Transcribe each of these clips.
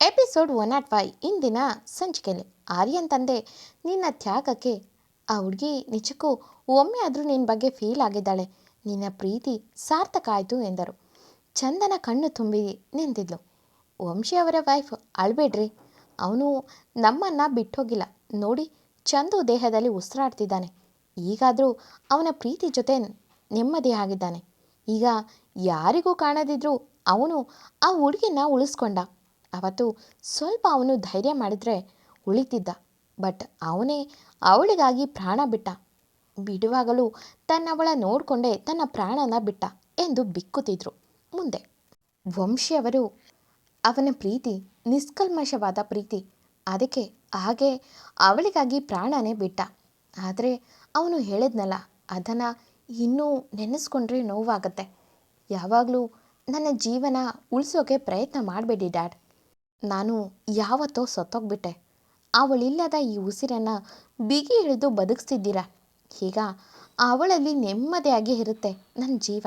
Episode one at five ಇಂದಿನ ಸಂಚಿಕೆಯಲ್ಲಿ ಆರ್ಯನ್ ತಂದೆ ನಿನ್ನ ತ್ಯಾಗಕ್ಕೆ ಆ ಹುಡುಗಿ ನಿಜಕ್ಕೂ ಒಮ್ಮೆ ಆದರೂ ನಿನ್ನ ಬಗ್ಗೆ ಫೀಲ್ ಆಗಿದ್ದಾಳೆ. ನಿನ್ನ ಪ್ರೀತಿ ಸಾರ್ಥಕ ಆಯಿತು ಎಂದರು. ಚಂದನ ಕಣ್ಣು ತುಂಬಿ ನಿಂತಿದ್ಲು. ವಂಶಿ ಅವರ ವೈಫ್ ಅಳ್ಬೇಡ್ರಿ. ಅವನು ನಮ್ಮನ್ನು ಬಿಟ್ಟೋಗಿಲ್ಲ. ನೋಡಿ, ಚಂದು ದೇಹದಲ್ಲಿ ಉಸಿರಾಡ್ತಿದ್ದಾನೆ. ಈಗಾದರೂ ಅವನ ಪ್ರೀತಿ ಜೊತೆ ನೆಮ್ಮದಿ ಆಗಿದ್ದಾನೆ. ಈಗ ಯಾರಿಗೂ ಕಾಣದಿದ್ರೂ ಅವನು ಆ ಹುಡುಗಿನ ಉಳಿಸ್ಕೊಂಡ. ಅವತ್ತು ಸ್ವಲ್ಪ ಅವನು ಧೈರ್ಯ ಮಾಡಿದರೆ ಉಳಿತಿದ್ದ. ಬಟ್ ಅವನೇ ಅವಳಿಗಾಗಿ ಪ್ರಾಣ ಬಿಟ್ಟ. ಬಿಡುವಾಗಲೂ ತನ್ನವಳ ನೋಡಿಕೊಂಡೇ ತನ್ನ ಪ್ರಾಣನ ಬಿಟ್ಟ ಎಂದು ಬಿಕ್ಕುತ್ತಿದ್ರು ಮುಂದೆ. ವಂಶಿಯವರು ಅವನ ಪ್ರೀತಿ, ನಿಷ್ಕಲ್ಮಶವಾದ ಪ್ರೀತಿ, ಅದಕ್ಕೆ ಹಾಗೆ ಅವಳಿಗಾಗಿ ಪ್ರಾಣನೇ ಬಿಟ್ಟ. ಆದರೆ ಅವನು ಹೇಳಿದ್ನಲ್ಲ, ಅದನ್ನು ಇನ್ನೂ ನೆನೆಸ್ಕೊಂಡ್ರೆ ನೋವಾಗತ್ತೆ. ಯಾವಾಗಲೂ ನನ್ನ ಜೀವನ ಉಳಿಸೋಕೆ ಪ್ರಯತ್ನ ಮಾಡಬೇಡಿ ಡ್ಯಾಡ್. ನಾನು ಯಾವತ್ತೋ ಸತ್ತೋಗ್ಬಿಟ್ಟೆ. ಅವಳಿಲ್ಲದ ಈ ಉಸಿರನ್ನು ಬಿಗಿ ಹಿಡಿದು ಬದುಕಿಸ್ತಿದ್ದೀರ? ಈಗ ಅವಳಲ್ಲಿ ನೆಮ್ಮದಿಯಾಗಿ ಇರುತ್ತೆ ನನ್ನ ಜೀವ.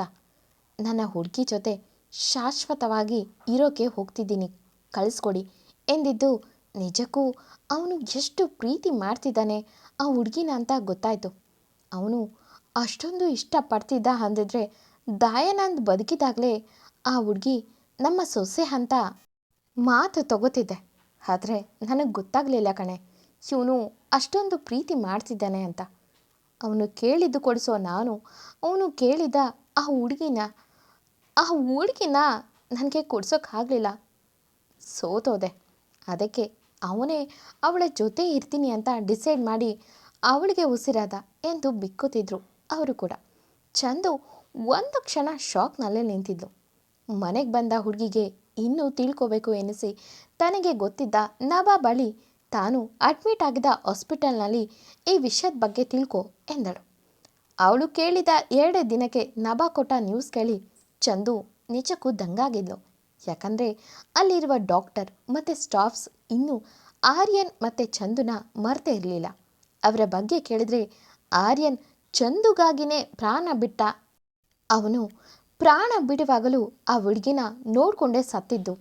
ನನ್ನ ಹುಡುಗಿ ಜೊತೆ ಶಾಶ್ವತವಾಗಿ ಇರೋಕೆ ಹೋಗ್ತಿದ್ದೀನಿ. ಕಳಿಸ್ಕೊಡಿ ಎಂದಿದ್ದು ನಿಜಕ್ಕೂ ಅವನು ಎಷ್ಟು ಪ್ರೀತಿ ಮಾಡ್ತಿದ್ದಾನೆ ಆ ಹುಡುಗಿನ ಅಂತ ಗೊತ್ತಾಯಿತು. ಅವನು ಅಷ್ಟೊಂದು ಇಷ್ಟಪಡ್ತಿದ್ದ ಅಂದಿದ್ರೆ ದಯಾನಂದ್ ಬದುಕಿದಾಗಲೇ ಆ ಹುಡುಗಿ ನಮ್ಮ ಸೊಸೆ ಅಂತ ಮಾತು ತಗೋತಿದ್ದೆ. ಆದರೆ ನನಗೆ ಗೊತ್ತಾಗಲಿಲ್ಲ ಕಣೆ. ಇವನು ಅಷ್ಟೊಂದು ಪ್ರೀತಿ ಮಾಡ್ತಿದ್ದಾನೆ ಅಂತ. ಅವನು ಕೇಳಿದ್ದು ಕೊಡಿಸೋ ನಾನು, ಅವನು ಕೇಳಿದ ಆ ಹುಡುಗಿನ ಆ ಹುಡುಗಿನ ನನಗೆ ಕೊಡ್ಸೋಕ್ಕಾಗಲಿಲ್ಲ ಸೋತೋದೆ. ಅದಕ್ಕೆ ಅವನೇ ಅವಳ ಜೊತೆ ಇರ್ತೀನಿ ಅಂತ ಡಿಸೈಡ್ ಮಾಡಿ ಅವಳಿಗೆ ಉಸಿರಾದ ಎಂದು ಬಿಕ್ಕುತ್ತಿದ್ರು ಅವರು ಕೂಡ. ಚಂದು ಒಂದು ಕ್ಷಣ ಶಾಕ್ನಲ್ಲೇ ನಿಂತಿದ್ಲು. ಮನೆಗೆ ಬಂದ ಹುಡುಗಿಗೆ ಇನ್ನೂ ತಿಳ್ಕೋಬೇಕು ಎನಿಸಿ. ತನಗೆ ಗೊತ್ತಿದ್ದ ನಭಾ ಬಳಿ ತಾನು ಅಡ್ಮಿಟ್ ಆಗಿದ್ದ ಹಾಸ್ಪಿಟಲ್ನಲ್ಲಿ ಈ ವಿಷಯದ ಬಗ್ಗೆ ತಿಳ್ಕೊ ಎಂದಳು. ಅವಳು ಕೇಳಿದ ಎರಡೇ ದಿನಕ್ಕೆ ನಭಾ ಕೊಟ್ಟ ನ್ಯೂಸ್ ಕೇಳಿ ಚಂದು ನಿಜಕ್ಕೂ ದಂಗಾಗಿದ್ಲು. ಯಾಕಂದರೆ ಅಲ್ಲಿರುವ ಡಾಕ್ಟರ್ ಮತ್ತು ಸ್ಟಾಫ್ಸ್ ಇನ್ನೂ ಆರ್ಯನ್ ಮತ್ತು ಚಂದುನ ಮರ್ತೆ ಇರಲಿಲ್ಲ. ಅವರ ಬಗ್ಗೆ ಕೇಳಿದ್ರೆ ಆರ್ಯನ್ ಚಂದುಗಾಗಿನೇ ಪ್ರಾಣ ಬಿಟ್ಟ ಅವನು ಪ್ರಾಣ ಬಿಡುವಾಗಲೂ ಆ ಹುಡುಗಿನ ನೋಡಿಕೊಂಡೇ ಸತ್ತಿದ್ದು.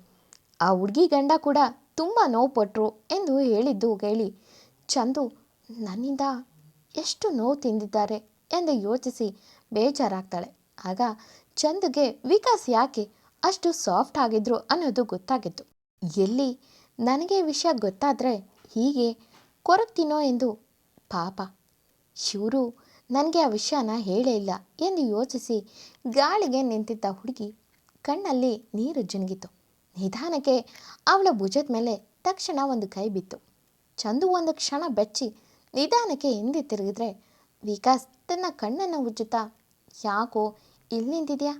ಆ ಹುಡುಗಿ ಗಂಡ ಕೂಡ ತುಂಬ ನೋವು ಪಟ್ಟರು ಎಂದು ಹೇಳಿದ್ದು ಕೇಳಿ ಚಂದು, ನನ್ನಿಂದ ಎಷ್ಟು ನೋವು ತಿಂದಿದ್ದಾರೆ ಎಂದು ಯೋಚಿಸಿ ಬೇಜಾರಾಗ್ತಾಳೆ. ಆಗ ಚಂದುಗೆ ವಿಕಾಸ್ ಯಾಕೆ ಅಷ್ಟು ಸಾಫ್ಟ್ ಆಗಿದ್ರು ಅನ್ನೋದು ಗೊತ್ತಾಗಿತ್ತು. ಎಲ್ಲಿ? ನನಗೆ ವಿಷಯ ಗೊತ್ತಾದರೆ ಹೀಗೆ ಕೊರಗ್ತೀನೋ ಎಂದು ಪಾಪ. ಶಿವರು ನನಗೆ ಆ ವಿಷಯನ ಹೇಳೇ ಇಲ್ಲ. ಎಂದು ಯೋಚಿಸಿ ಗಾಳಿಗೆ ನಿಂತಿದ್ದ ಹುಡುಗಿ ಕಣ್ಣಲ್ಲಿ ನೀರು ಜಿನುಗಿತು ನಿಧಾನಕ್ಕೆ ಅವಳ ಭುಜದ ಮೇಲೆ ತಕ್ಷಣ ಒಂದು ಕೈ ಬಿತ್ತು. ಚಂದು ಒಂದು ಕ್ಷಣ ಬೆಚ್ಚಿ ನಿಧಾನಕ್ಕೆ ಹಿಂದೆ ತಿರುಗಿದ್ರೆ, ವಿಕಾಸ್ ತನ್ನ ಕಣ್ಣನ್ನು ಉಜ್ಜುತ್ತಾ, ಯಾಕೋ ಇಲ್ಲಿ ನಿಂತಿದೆಯಾ?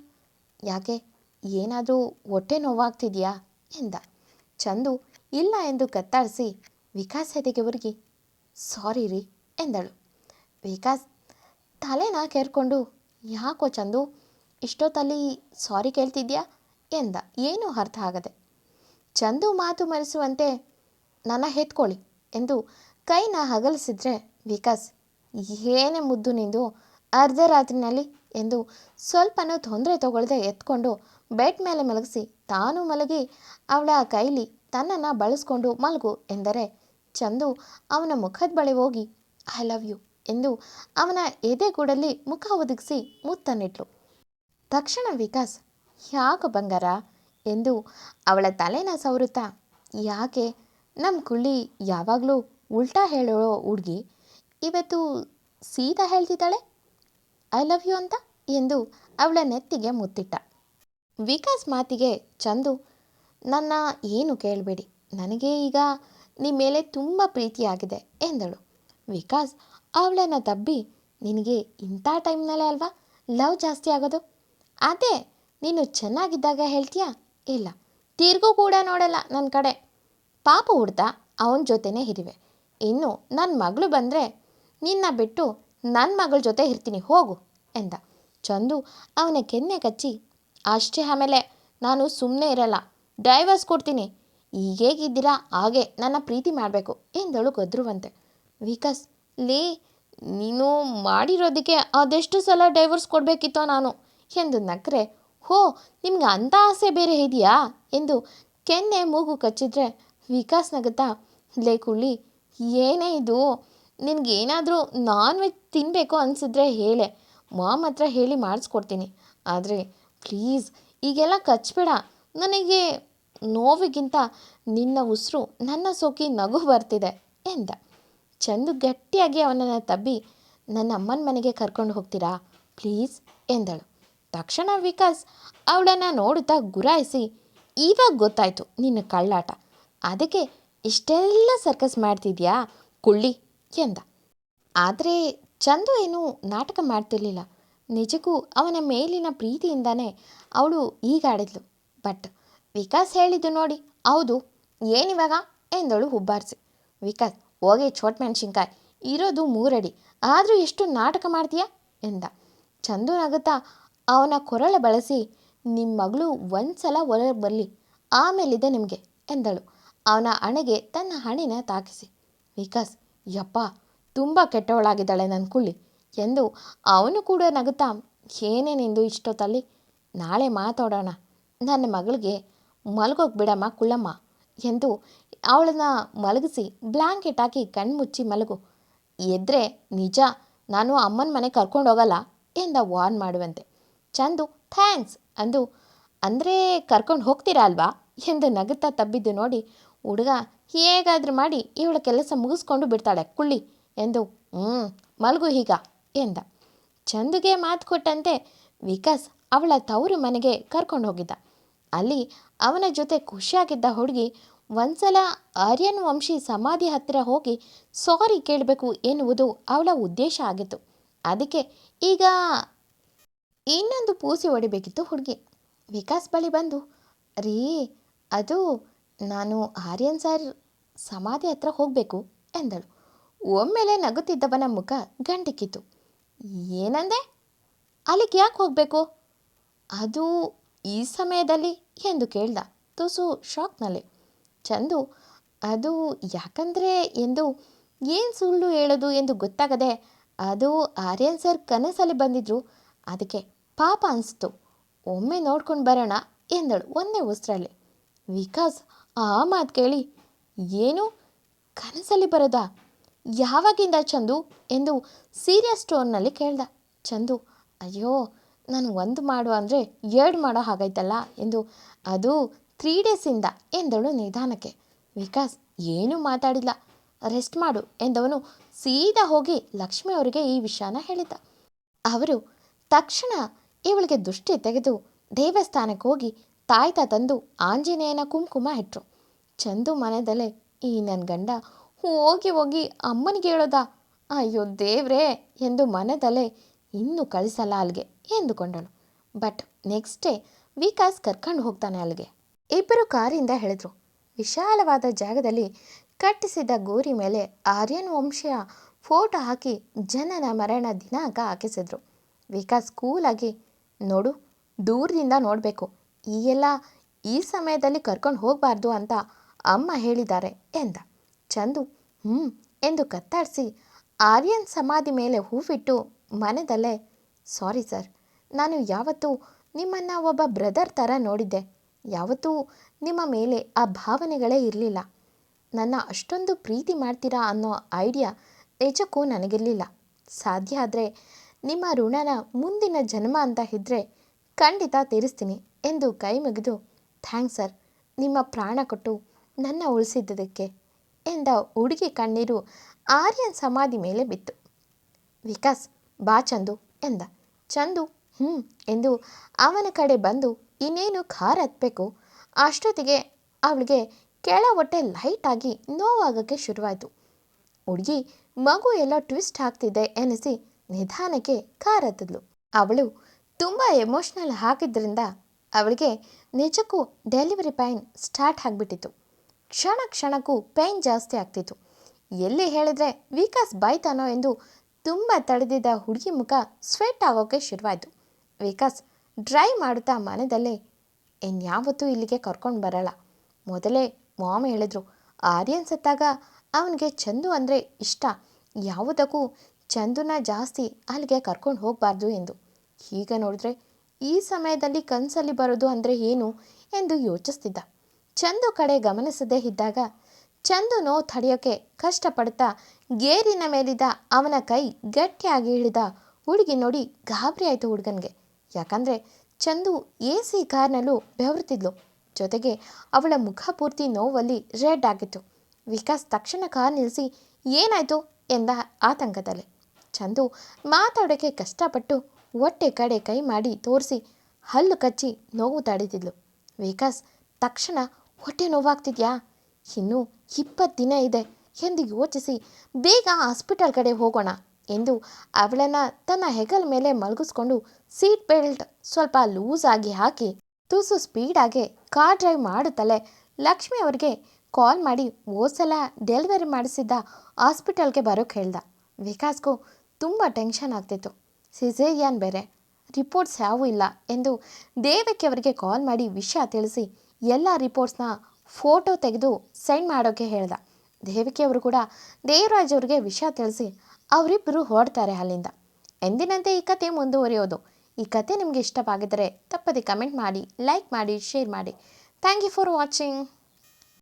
ಯಾಕೆ? ಏನಾದರೂ ಹೊಟ್ಟೆ ನೋವಾಗ್ತಿದೆಯಾ? ಎಂದ. ಚಂದು, ಇಲ್ಲ ಎಂದು ಕತ್ತಾಡಿಸಿ ವಿಕಾಸ್ ಹೆದೆಗೆ ಒರಗಿ, ಸಾರಿ ರೀ ಎಂದಳು. ವಿಕಾಸ್ ತಲೆನ ಕೇರ್ಕೊಂಡು, ಯಾಕೋ ಚಂದು, ಇಷ್ಟೊತ್ತಲ್ಲಿ ಸಾರಿ ಕೇಳ್ತಿದ್ಯಾ? ಎಂದ. ಏನೂ ಅರ್ಥ ಆಗದೆ? ಚಂದು ಮಾತು ಮರೆಸುವಂತೆ ನನ್ನ ಹೆತ್ಕೊಳ್ಳಿ ಎಂದು ಕೈನ ಹಗಲಿಸಿದ್ರೆ, ವಿಕಾಸ್, ಏನೇ ಮುದ್ದು ನಿಂದು ಅರ್ಧ ರಾತ್ರಿನಲ್ಲಿ ಎಂದು ಸ್ವಲ್ಪನೂ ತೊಂದರೆ ತಗೊಳ್ಳದೆ ಎತ್ಕೊಂಡು ಬೆಡ್ ಮೇಲೆ ಮಲಗಿಸಿ, ತಾನು ಮಲಗಿ ಅವಳ ಕೈಲಿ ತನ್ನನ್ನು ಬಳಸ್ಕೊಂಡು ಮಲಗು ಎಂದರೆ, ಚಂದು, ಅವನ ಮುಖದ ಬಳಿ ಹೋಗಿ ಐ ಲವ್ ಯು ಎಂದು ಅವನ ಎದೆಗೂಡಲ್ಲಿ ಮುಖ ಒದಗಿಸಿ ಮುತ್ತನ್ನಿಟ್ಲು. ತಕ್ಷಣ ವಿಕಾಸ್ ಯಾಕೆ ಬಂಗಾರ? ಎಂದು ಅವಳ ತಲೆನ ಸವರುತ್ತಾ, ಯಾಕೆ? ನಮ್ಮ ಕುಳ್ಳಿ ಯಾವಾಗಲೂ ಉಲ್ಟಾ ಹೇಳೋ ಹುಡುಗಿ. ಇವತ್ತು ಸೀದಾ ಹೇಳ್ತಿದ್ದಾಳೆ? ಐ ಲವ್ ಯು ಅಂತ? ಎಂದು ಅವಳ ನೆತ್ತಿಗೆ ಮುತ್ತಿಟ್ಟ. ವಿಕಾಸ್ ಮಾತಿಗೆ ಚಂದು, ನನ್ನ ಏನು ಕೇಳಬೇಡಿ. ನನಗೆ ಈಗ ನಿಮ್ಮ ಮೇಲೆ ತುಂಬ ಪ್ರೀತಿಯಾಗಿದೆ ಎಂದಳು. ವಿಕಾಸ್, ಅವಳನ್ನು ತಬ್ಬಿ ನಿನಗೆ ಇಂಥ ಟೈಮ್ನಲ್ಲೇ ಅಲ್ವಾ? ಲವ್ ಜಾಸ್ತಿ ಆಗೋದು? ಅದೇ, ನೀನು ಚೆನ್ನಾಗಿದ್ದಾಗ ಹೇಳ್ತೀಯಾ? ಇಲ್ಲ, ತಿರ್ಗೂ ಕೂಡ ನೋಡಲ್ಲ ನನ್ನ ಕಡೆ. ಪಾಪ ಹುಡ್ತ ಅವನ ಜೊತೆನೇ ಇರಿವೆ. ಇನ್ನು ನನ್ನ ಮಗಳು ಬಂದರೆ ನಿನ್ನ ಬಿಟ್ಟು ನನ್ನ ಮಗಳ ಜೊತೆ ಇರ್ತೀನಿ, ಹೋಗು ಎಂದ. ಚಂದು ಅವನ ಕೆನ್ನೆ ಕಚ್ಚಿ, ಅಷ್ಟೇ ಆಮೇಲೆ ನಾನು ಸುಮ್ಮನೆ ಇರಲ್ಲ ಡೈವರ್ಸ್ ಕೊಡ್ತೀನಿ ಈಗೇಗಿದ್ದೀರಾ ಹಾಗೆ ನನ್ನ ಪ್ರೀತಿ ಮಾಡಬೇಕು ಎಂದಳು ಗದ್ರುವಂತೆ. ವಿಕಾಸ್, ಲೇ, ನೀನು ಮಾಡಿರೋದಕ್ಕೆ ಅದೆಷ್ಟು ಸಲ ಡೈವರ್ಸ್ ಕೊಡಬೇಕಿತ್ತೋ ನಾನು? ಎಂದು ನಕ್ಕರೆ ಹೋ, ನಿಮ್ಗೆ ಅಂಥ ಆಸೆ ಬೇರೆ ಇದೆಯಾ? ಎಂದು ಕೆನ್ನೆ ಮೂಗು ಕಚ್ಚಿದ್ರೆ ವಿಕಾಸ್ ನಗುತ್ತಾ, ಲೇ ಕುಳ್ಳಿ, ಏನೇ ಇದು? ನಿನಗೇನಾದರೂ ನಾನ್ ವೆಜ್ ತಿನ್ನಬೇಕು ಅನಿಸಿದ್ರೆ ಹೇಳೆ. ಮಾಮ್ ಹತ್ರ ಹೇಳಿ ಮಾಡಿಸ್ಕೊಡ್ತೀನಿ. ಆದರೆ ಪ್ಲೀಸ್ ಈಗೆಲ್ಲ ಕಚ್ಚಬೇಡ ನನಗೆ ನೋವಿಗಿಂತ ನಿನ್ನ ಉಸಿರು ನನ್ನ ಸೋಕಿ ನಗು ಬರ್ತಿದೆ, ಎಂದ. ಚಂದು ಗಟ್ಟಿಯಾಗಿ ಅವನನ್ನು ತಬ್ಬಿ, ನನ್ನ ಅಮ್ಮನ ಮನೆಗೆ ಕರ್ಕೊಂಡು ಹೋಗ್ತೀರಾ? ಪ್ಲೀಸ್, ಎಂದಳು. ತಕ್ಷಣ ವಿಕಾಸ್ ಅವಳನ್ನು ನೋಡುತ್ತಾ ಗುರಾಯಿಸಿ, ಇವಾಗ ಗೊತ್ತಾಯಿತು ನಿನ್ನ ಕಳ್ಳಾಟ. ಅದಕ್ಕೆ ಇಷ್ಟೆಲ್ಲ ಸರ್ಕಸ್ ಮಾಡ್ತಿದ್ಯಾ? ಕುಳ್ಳಿ, ಎಂದ. ಆದರೆ ಚಂದು ಏನು ನಾಟಕ ಮಾಡ್ತಿರ್ಲಿಲ್ಲ. ನಿಜಕ್ಕೂ ಅವನ ಮೇಲಿನ ಪ್ರೀತಿಯಿಂದಾನೇ ಅವಳು ಈಗಾಡಿದ್ಲು. ಬಟ್ ವಿಕಾಸ್ ಹೇಳಿದ್ದು ನೋಡಿ, ಹೌದು, ಏನಿವಾಗ? ಎಂದಳು ಹುಬ್ಬಾರಿಸಿ. ವಿಕಾಸ್ ಹೋಗಿ ಚೋಟ್ ಮೆಣಸಿನ್ಕಾಯಿ, ಇರೋದು ಮೂರಡಿ, ಆದರೂ ಎಷ್ಟು ನಾಟಕ ಮಾಡ್ತೀಯಾ? ಎಂದ. ಚಂದು ನಗುತ್ತಾ ಅವನ ಕೊರಳೆ ಬಳಸಿ ನಿಮ್ಮ ಮಗಳು ಒಂದು ಸಲ ಹೊರಗೆ ಬರಲಿ, ಆಮೇಲಿದೆ ನಿಮಗೆ, ಎಂದಳು. ಅವನ ಹಣೆಗೆ ತನ್ನ ಹಣೆನ ತಾಕಿಸಿ. ವಿಕಾಸ್, ಯಪ್ಪ, ತುಂಬ ಕೆಟ್ಟವಳಾಗಿದ್ದಾಳೆ ನನ್ನ ಕುಳ್ಳಿ, ಎಂದು ಅವನು ಕೂಡ ನಗುತ್ತಾ ಏನೇನೆಂದು ಇಷ್ಟೊತ್ತಲ್ಲಿ ನಾಳೆ ಮಾತಾಡೋಣ, ನನ್ನ ಮಗಳಿಗೆ ಮಲ್ಗೋಕ್ ಬಿಡಮ್ಮ ಕುಳ್ಳಮ್ಮ, ಎಂದು ಅವಳನ್ನ ಮಲಗಿಸಿ ಬ್ಲ್ಯಾಂಕೆಟ್ ಹಾಕಿ ಕಣ್ಮುಚ್ಚಿ ಮಲಗು. ಎದ್ರೆ, ನಿಜ, ನಾನು ಅಮ್ಮನ ಮನೆ ಕರ್ಕೊಂಡು ಹೋಗಲ್ಲ ಎಂದ ವಾರ್ನ್ ಮಾಡುವಂತೆ. ಚಂದು, ಥ್ಯಾಂಕ್ಸ್ ಅಂದು, ಅಂದರೆ ಕರ್ಕೊಂಡು ಹೋಗ್ತೀರಾ ಅಲ್ವಾ? ಎಂದು ನಗುತ್ತಾ ತಬ್ಬಿದ್ದು ನೋಡಿ, ಹುಡುಗ, ಹೇಗಾದರೂ ಮಾಡಿ ಇವಳ ಕೆಲಸ ಮುಗಿಸ್ಕೊಂಡು ಬಿಡ್ತಾಳೆ, ಕುಳ್ಳಿ ಎಂದು ಹ್ಞೂ ಮಲಗು ಈಗ ಎಂದ. ಚಂದುಗೆ ಮಾತು ಕೊಟ್ಟಂತೆ ವಿಕಾಸ್ ಅವಳ ತವರು ಮನೆಗೆ ಕರ್ಕೊಂಡು ಹೋಗಿದ್ದ. ಅಲ್ಲಿ ಅವನ ಜೊತೆ ಖುಷಿಯಾಗಿದ್ದ ಹುಡುಗಿ ಒಂದ್ಸಲ ಆರ್ಯನ್ ವಂಶಿ ಸಮಾಧಿ ಹತ್ತಿರ ಹೋಗಿ ಸಾರಿ ಕೇಳಬೇಕು ಎನ್ನುವುದು ಅವಳ ಉದ್ದೇಶ ಆಗಿತ್ತು. ಅದಕ್ಕೆ ಈಗ ಇನ್ನೊಂದು ಪೂಸಿ ಹೊಡಿಬೇಕಿತ್ತು ಹುಡುಗಿ. ವಿಕಾಸ್ ಬಳಿ ಬಂದು, ರೀ, ಅದು ನಾನು ಆರ್ಯನ್ ಸರ್ ಸಮಾಧಿ ಹತ್ರ ಹೋಗಬೇಕು ಎಂದಳು. ಒಮ್ಮೆಲೆ ನಗುತ್ತಿದ್ದವನ ಮುಖ ಗಂಟಿಕ್ಕಿತು ಏನಂದೆ? ಅಲ್ಲಿಗೆ ಯಾಕೆ ಹೋಗಬೇಕು? ಅದು ಈ ಸಮಯದಲ್ಲಿ? ಎಂದು ಕೇಳ್ದ ತುಸು ಶಾಕ್ನಲ್ಲಿ ಚಂದು. ಅದು ಯಾಕಂದರೆ ಎಂದು ಏನು ಸುಳ್ಳು ಹೇಳೋದು ಎಂದು ಗೊತ್ತಾಗದೆ ಅದು ಆರ್ಯನ್ ಸರ್ ಕನಸಲ್ಲಿ ಬಂದಿದ್ರು. ಅದಕ್ಕೆ ಪಾಪ ಅನಿಸ್ತು. ಒಮ್ಮೆ ನೋಡ್ಕೊಂಡು ಬರೋಣ ಎಂದಳು ಒಂದೇ ಉಸ್ರಲ್ಲಿ. ವಿಕಾಸ್, ಆ ಮಾತು ಕೇಳಿ, ಏನು? ಕನಸಲ್ಲಿ ಬರೋದಾ? ಯಾವಾಗಿಂದ ಚಂದು? ಎಂದು ಸೀರಿಯಸ್ ಟೋನ್ನಲ್ಲಿ ಕೇಳ್ದ. ಚಂದು, ಅಯ್ಯೋ, ನಾನು ಒಂದು ಮಾಡು ಅಂದರೆ ಎರಡು ಮಾಡೋ ಹಾಗೈತಲ್ಲ ಎಂದು ಅದು ತ್ರೀ ಡೇಸಿಂದ ಎಂದಳು ನಿಧಾನಕ್ಕೆ. ವಿಕಾಸ್, ಏನೂ ಮಾತಾಡಿಲ್ಲ. ರೆಸ್ಟ್ ಮಾಡು ಎಂದವನು ಸೀದಾ ಹೋಗಿ ಲಕ್ಷ್ಮಿ ಅವರಿಗೆ ಈ ವಿಷಯನ ಹೇಳಿದ್ದ ಅವರು ತಕ್ಷಣ ಇವಳಿಗೆ ದೃಷ್ಟಿ ತೆಗೆದು ದೇವಸ್ಥಾನಕ್ಕೆ ಹೋಗಿ ತಾಯ್ತ ತಂದು ಆಂಜನೇಯನ ಕುಂಕುಮ ಇಟ್ರು. ಚಂದು ಮನೆಯಲ್ಲೇ ಈ ನನ್ನ ಗಂಡ ಹೋಗಿ ಹೋಗಿ ಅಮ್ಮನಿಗೆ ಹೇಳೋದಾ? ಅಯ್ಯೋ ದೇವ್ರೇ ಎಂದು ಮನೆದಲ್ಲೇ ಇನ್ನೂ ಕಳಿಸಲ್ಲ ಅಲ್ಲಿಗೆ ಎಂದುಕೊಂಡಳು. ಬಟ್ ನೆಕ್ಸ್ಟ್ ಡೇ ವಿಕಾಸ್ ಕರ್ಕೊಂಡು ಹೋಗ್ತಾನೆ ಅಲ್ಲಿಗೆ. ಇಬ್ಬರು ಕಾರಿಂದ ಹೇಳಿದ್ರು ವಿಶಾಲವಾದ ಜಾಗದಲ್ಲಿ ಕಟ್ಟಿಸಿದ ಗೋರಿ ಮೇಲೆ ಆರ್ಯನ್ ವಂಶೀಯ ಫೋಟೋ ಹಾಕಿ ಜನನ ಮರಣ ದಿನಾಂಕ ಹಾಕಿಸಿದ್ರು. ವಿಕಾಸ್ ಕೂಲಾಗಿ ನೋಡು, ದೂರದಿಂದ ನೋಡಬೇಕು. ಎಲ್ಲ ಈ ಸಮಯದಲ್ಲಿ ಕರ್ಕೊಂಡು ಹೋಗಬಾರ್ದು ಅಂತ ಅಮ್ಮ ಹೇಳಿದ್ದಾರೆ ಎಂದ. ಚಂದು ಹ್ಞೂ ಎಂದು ಕತ್ತಾಡಿಸಿ ಆರ್ಯನ್ ಸಮಾಧಿ ಮೇಲೆ ಹೂವಿಟ್ಟು ಮನೆಯಲ್ಲೇ, ಸಾರಿ ಸರ್, ನಾನು ಯಾವತ್ತೂ ನಿಮ್ಮನ್ನು ಒಬ್ಬ ಬ್ರದರ್ ಥರ ನೋಡಿದ್ದೆ. ಯಾವತ್ತೂ ನಿಮ್ಮ ಮೇಲೆ ಆ ಭಾವನೆಗಳೇ ಇರಲಿಲ್ಲ. ನನ್ನ ಅಷ್ಟೊಂದು ಪ್ರೀತಿ ಮಾಡ್ತೀರಾ ಅನ್ನೋ ಐಡಿಯಾ ನಿಜಕ್ಕೂ ನನಗಿರಲಿಲ್ಲ. ಸಾಧ್ಯ ಆದರೆ ನಿಮ್ಮ ಋಣನ ಮುಂದಿನ ಜನ್ಮ ಅಂತ ಇದ್ದರೆ ಖಂಡಿತ ತೀರಿಸ್ತೀನಿ ಎಂದು ಕೈ ಮುಗಿದು, ಥ್ಯಾಂಕ್ಸ್ ಸರ್, ನಿಮ್ಮ ಪ್ರಾಣ ಕೊಟ್ಟು ನನ್ನ ಉಳಿಸಿದ್ದಕ್ಕೆ ಎಂದ ಹುಡುಗಿ ಕಣ್ಣೀರು ಆರ್ಯನ್ ಸಮಾಧಿ ಮೇಲೆ ಬಿತ್ತು. ವಿಕಾಸ್, ಬಾ ಚಂದು ಎಂದ. ಚಂದು? ಹ್ಞೂ ಎಂದು ಅವನ ಕಡೆ ಬಂದು ಇನ್ನೇನು ಖಾರ ಹತ್ತಬೇಕು ಅಷ್ಟೊತ್ತಿಗೆ ಅವಳಿಗೆ ಕೆಳ ಹೊಟ್ಟೆ ಲೈಟಾಗಿ ನೋವಾಗೋಕ್ಕೆ ಶುರುವಾಯಿತು. ಹುಡುಗಿ ಮಗು ಎಲ್ಲ ಟ್ವಿಸ್ಟ್ ಆಗ್ತಿದೆ ಎನಿಸಿ ನಿಧಾನಕ್ಕೆ ಖಾರ ಹತ್ತಿದ್ಲು. ಅವಳು ತುಂಬ ಎಮೋಷ್ನಲ್ ಆಗಿದ್ದರಿಂದ ಅವಳಿಗೆ ನಿಜಕ್ಕೂ ಡೆಲಿವರಿ ಪೈನ್ ಸ್ಟಾರ್ಟ್ ಆಗಿಬಿಟ್ಟಿತ್ತು. ಕ್ಷಣ ಕ್ಷಣಕ್ಕೂ ಪೈನ್ ಜಾಸ್ತಿ ಆಗ್ತಿತ್ತು. ಎಲ್ಲಿ ಹೇಳಿದ್ರೆ ವಿಕಾಸ್ ಬೈತಾನೋ ಎಂದು ತುಂಬ ತಡೆದಿದ್ದ ಹುಡುಗಿ ಮುಖ ಸ್ವೆಟ್ ಆಗೋಕ್ಕೆ ಶುರುವಾಯಿತು. ವಿಕಾಸ್ ಡ್ರೈ ಮಾಡುತ್ತಾ ಮನದಲ್ಲೇ ಇನ್ಯಾವತ್ತೂ ಇಲ್ಲಿಗೆ ಕರ್ಕೊಂಡು ಬರಲ್ಲ. ಮೊದಲೇ ಮಾಮ ಹೇಳಿದ್ರು, ಆರ್ಯನ್ ಸತ್ತಾಗ ಅವನಿಗೆ ಚಂದು ಅಂದರೆ ಇಷ್ಟ. ಯಾವುದಕ್ಕೂ ಚಂದುನ ಜಾಸ್ತಿ ಅಲ್ಲಿಗೆ ಕರ್ಕೊಂಡು ಹೋಗಬಾರ್ದು ಎಂದು. ಈಗ ನೋಡಿದ್ರೆ ಈ ಸಮಯದಲ್ಲಿ ಕನಸಲ್ಲಿ ಬರೋದು ಅಂದರೆ ಏನು ಎಂದು ಯೋಚಿಸ್ತಿದ್ದ. ಚಂದು ಕಡೆ ಗಮನಿಸದೇ ಇದ್ದಾಗ ಚಂದು ನೋವು ತಡೆಯೋಕ್ಕೆ ಕಷ್ಟಪಡ್ತಾ ಗೇರಿನ ಮೇಲಿದ್ದ ಅವನ ಕೈ ಗಟ್ಟಿಯಾಗಿ ಹಿಡಿದ ಹುಡುಗಿ ನೋಡಿ ಗಾಬರಿ ಆಯಿತು ಹುಡುಗನಿಗೆ. ಯಾಕಂದರೆ ಚಂದು ಎ ಸಿ ಕಾರ್ನಲ್ಲೂ ಬೆವರ್ತಿದ್ಲು ಜೊತೆಗೆ ಅವಳ ಮುಖ ಪೂರ್ತಿ ನೋವಲ್ಲಿ ರೆಡ್ ಆಗಿತ್ತು. ವಿಕಾಸ್ ತಕ್ಷಣ ಕಾರ್ ನಿಲ್ಲಿಸಿ ಏನಾಯಿತು? ಎಂದ ಆತಂಕದಲ್ಲಿ. ಚಂದು ಮಾತಾಡೋಕ್ಕೆ ಕಷ್ಟಪಟ್ಟು ಹೊಟ್ಟೆ ಕಡೆ ಕೈ ಮಾಡಿ ತೋರಿಸಿ ಹಲ್ಲು ಕಚ್ಚಿ ನೋವು ತಾಡಿದ್ಲು. ವಿಕಾಸ್, ತಕ್ಷಣ ಹೊಟ್ಟೆ ನೋವಾಗ್ತಿದ್ಯಾ? ಇನ್ನೂ ಇಪ್ಪತ್ತು ದಿನ ಇದೆ. ಎಂದು ಯೋಚಿಸಿ ಬೇಗ ಹಾಸ್ಪಿಟಲ್ ಕಡೆ ಹೋಗೋಣ. ಎಂದು ಅವಳನ್ನು ತನ್ನ ಹೆಗಲ ಮೇಲೆ ಮಲಗಿಸ್ಕೊಂಡು ಸೀಟ್ ಬೆಲ್ಟ್ ಸ್ವಲ್ಪ ಲೂಸ್ ಆಗಿ ಹಾಕಿ ತುಸು ಸ್ಪೀಡಾಗಿ ಕಾರ್ ಡ್ರೈವ್ ಮಾಡುತ್ತಲೇ ಲಕ್ಷ್ಮಿ ಅವರಿಗೆ ಕಾಲ್ ಮಾಡಿ ಹೋದ್ಸಲ ಡೆಲಿವರಿ ಮಾಡಿಸಿದ್ದ ಹಾಸ್ಪಿಟಲ್ಗೆ ಬರೋಕ್ಕೆ ಹೇಳ್ದ. ವಿಕಾಸ್ಗೂ ತುಂಬ ಟೆನ್ಷನ್ ಆಗ್ತಿತ್ತು. ಸಿಸೇರಿಯನ್ ಬೇರೆ ರಿಪೋರ್ಟ್ಸ್ ಯಾವೂ ಇಲ್ಲ ಎಂದು ದೇವಕ್ಕೆ ಅವರಿಗೆ ಕಾಲ್ ಮಾಡಿ ವಿಷಯ ತಿಳಿಸಿ ಎಲ್ಲ ರಿಪೋರ್ಟ್ಸ್ನ ಫೋಟೋ ತೆಗೆದು ಸೆಂಡ್ ಮಾಡೋಕ್ಕೆ ಹೇಳ್ದ. ದೇವಕಿ ಅವರು ಕೂಡ ದೇವರಾಜ್ ಅವರಿಗೆ ವಿಷಯ ತಿಳಿಸಿ ಅವರಿಬ್ಬರು ಹೊರಡ್ತಾರೆ ಅಲ್ಲಿಂದ. ಎಂದಿನಂತೆ ಈ ಕತೆ ಮುಂದುವರಿಯೋದು. ಈ ಕತೆ ನಿಮಗೆ ಇಷ್ಟವಾಗಿದ್ದರೆ ತಪ್ಪದೆ ಕಮೆಂಟ್ ಮಾಡಿ, ಲೈಕ್ ಮಾಡಿ, ಶೇರ್ ಮಾಡಿ. Thank you for watching.